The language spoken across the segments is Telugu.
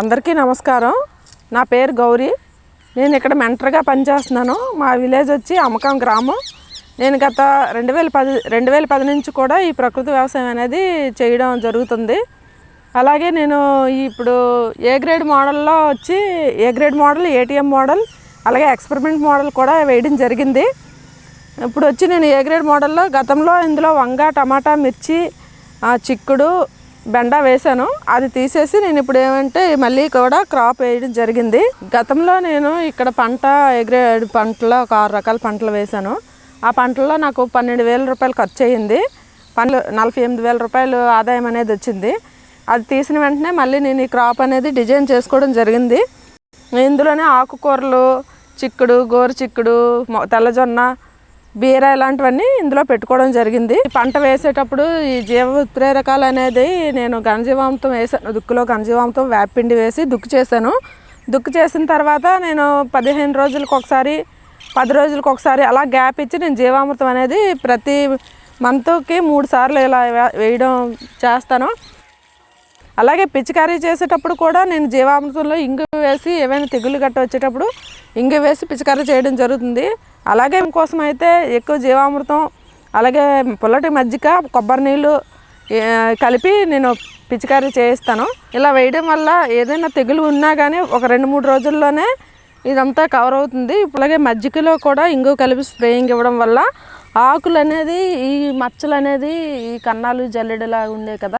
అందరికీ నమస్కారం. నా పేరు గౌరీ. నేను ఇక్కడ మెంటర్గా పనిచేస్తున్నాను. మా విలేజ్ వచ్చి అమ్మకం గ్రామం. నేను గత రెండు వేల పది రెండు వేల పది నుంచి కూడా ఈ ప్రకృతి వ్యవసాయం అనేది చేయడం జరుగుతుంది. అలాగే నేను ఇప్పుడు ఏ గ్రేడ్ మోడల్లో వచ్చి A grade model ATM model అలాగే ఎక్స్పెరిమెంట్ మోడల్ కూడా వేయడం జరిగింది. ఇప్పుడు వచ్చి నేను ఏ గ్రేడ్ మోడల్లో గతంలో ఇందులో వంగ టమాటా మిర్చి చిక్కుడు బెండ వేశాను. అది తీసేసి నేను ఇప్పుడు ఏమంటే మళ్ళీ కూడా క్రాప్ వేయడం జరిగింది. గతంలో నేను ఇక్కడ పంట ఏ పంటలో ఒక ఆరు రకాల పంటలు వేశాను. ఆ పంటల్లో నాకు పన్నెండు వేల రూపాయలు ఖర్చు అయ్యింది. పనులు నలభై ఎనిమిది వేల రూపాయలు ఆదాయం అనేది వచ్చింది. అది తీసిన వెంటనే మళ్ళీ నేను ఈ క్రాప్ అనేది డిజైన్ చేసుకోవడం జరిగింది. ఇందులోనే ఆకుకూరలు చిక్కుడు గోరు చిక్కుడు తెల్లజొన్న బీర ఇలాంటివన్నీ ఇందులో పెట్టుకోవడం జరిగింది. పంట వేసేటప్పుడు ఈ జీవ ఉత్ప్రేరకాలు అనేది నేను ఘనజీవామృతం వేసాను. దుక్కులో ఘనజీవామృతం వేపిండి వేసి దుక్కు చేశాను. దుక్కు చేసిన తర్వాత నేను పదిహేను రోజులకు ఒకసారి పది రోజులకు ఒకసారి అలా గ్యాప్ ఇచ్చి నేను జీవామృతం అనేది ప్రతి మంత్కి మూడు సార్లు ఇలా వేయడం చేస్తాను. అలాగే పిచికారీ చేసేటప్పుడు కూడా నేను జీవామృతంలో ఇంగు వేసి ఏవైనా తెగులు గట్ట వచ్చేటప్పుడు ఇంగు వేసి పిచికారీ చేయడం జరుగుతుంది. అలాగే కోసం అయితే ఎక్కువ జీవామృతం అలాగే పుల్లటి మజ్జిగ కొబ్బరి నీళ్ళు కలిపి నేను పిచికారీ చేయిస్తాను. ఇలా వేయడం వల్ల ఏదైనా తెగులు ఉన్నా కానీ ఒక రెండు మూడు రోజుల్లోనే ఇదంతా కవర్ అవుతుంది. అలాగే మజ్జిగలో కూడా ఇంగు కలిపి స్ప్రేయింగ్ ఇవ్వడం వల్ల ఆకులు అనేది ఈ మచ్చలు అనేది ఈ కన్నాలు జల్లెడలా ఉండే కదా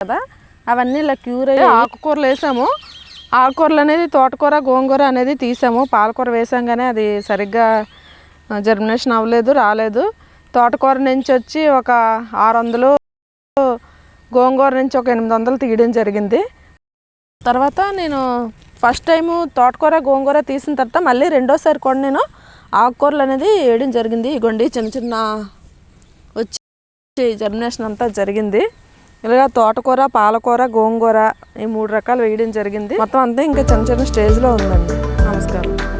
కదా? అవన్నీ ఇలా క్యూర్ అయ్యి ఆకుకూరలు వేసాము. ఆకుకూరలు అనేది తోటకూర గోంగూర అనేది తీసాము. పాలకూర వేసాం కానీ అది సరిగ్గా జర్మినేషన్ అవ్వలేదు రాలేదు. తోటకూర నుంచి వచ్చి ఒక ఆరు వందలు గోంగూర నుంచి ఒక ఎనిమిది వందలు తీయడం జరిగింది. తర్వాత నేను ఫస్ట్ టైము తోటకూర గోంగూర తీసిన తర్వాత మళ్ళీ రెండోసారి కూడా నేను ఆకుకూరలు అనేది వేయడం జరిగింది. ఇగోండి చిన్న చిన్న వచ్చి జర్మినేషన్ అంతా జరిగింది. ఇలాగ తోటకూర పాలకూర గోంగూర ఈ మూడు రకాలు వేయడం జరిగింది. మొత్తం అంతా ఇంకా చిన్న చిన్న స్టేజ్లో ఉందండి. నమస్కారం.